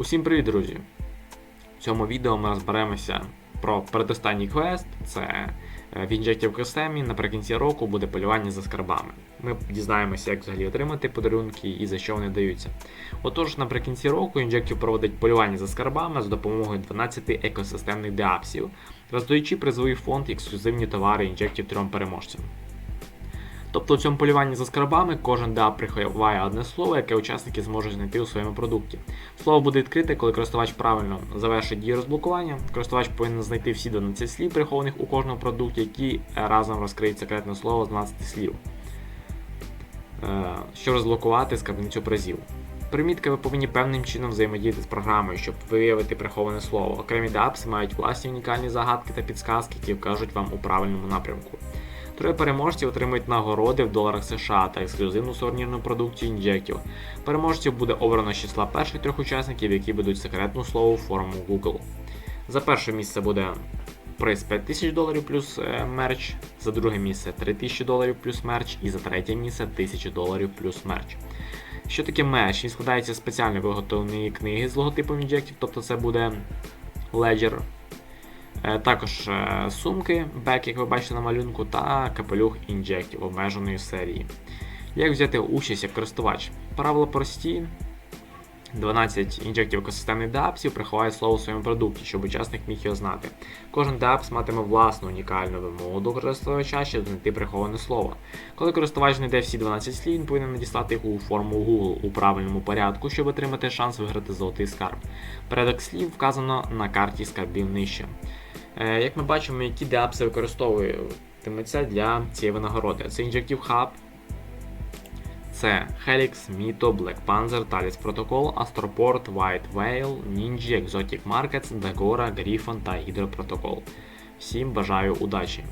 Усім привіт, друзі! В цьому відео ми розберемося про передостанній квест. Це е, в Injective Custom наприкінці року буде полювання за скарбами. Ми дізнаємося, як взагалі отримати подарунки і за що вони даються. Отож, наприкінці року Injective проводить полювання за скарбами за допомогою 12 екосистемних деапсів, роздаючи призовий фонд і ексклюзивні товари Injective трьом переможцям. Тобто у цьому полюванні за скарбами кожен DAP приховає одне слово, яке учасники зможуть знайти у своєму продукті. Слово буде відкрите, коли користувач правильно завершить дію розблокування. Користувач повинен знайти всі 12 слів, прихованих у кожному продукті, які разом розкриють секретне слово з 12 слів, Е, щоб розблокувати скарбницю призів. Примітки ви повинні певним чином взаємодіяти з програмою, щоб виявити приховане слово. Окремі DApps мають власні унікальні загадки та підсказки, які вкажуть вам у правильному напрямку. Троє переможців отримують нагороди в доларах США та ексклюзивну сувенірну продукцію Injective. Переможців буде обрано з числа перших трьох учасників, які ведуть секретну слово форму Google. За перше місце буде приз 5000 доларів плюс е, мерч, за друге місце 3000 доларів плюс мерч, і за третє місце 1000 доларів плюс мерч. Що таке мерч? Він складається з спеціально виготовленої книги з логотипом Injective, тобто це буде Ledger. Е, Також е, сумки, бек, як ви бачите на малюнку, та капелюх Injective обмеженої серії. Як взяти участь як користувач? Правила прості. 12 Injective екосистемних DApsів приховає слово у своєму продукті, щоб учасник міг його знати. Кожен DApps матиме власну унікальну вимогу до користувача, щоб знайти приховане слово. Коли користувач знайде всі 12 слів, він повинен надіслати їх у форму Google у правильному порядку, щоб отримати шанс виграти золотий скарб. Порядок слів вказано на карті скарбів нижче. Е, Як ми бачимо, які деапси використовуватиметься для цієї винагороди. Це Injective Hub, це Helix, Mito, Black Panther, Talis Protocol, Astroport, White Whale, Ninja, Exotic Markets, Dagora, Griffon та Hydro Protocol. Всім бажаю удачі!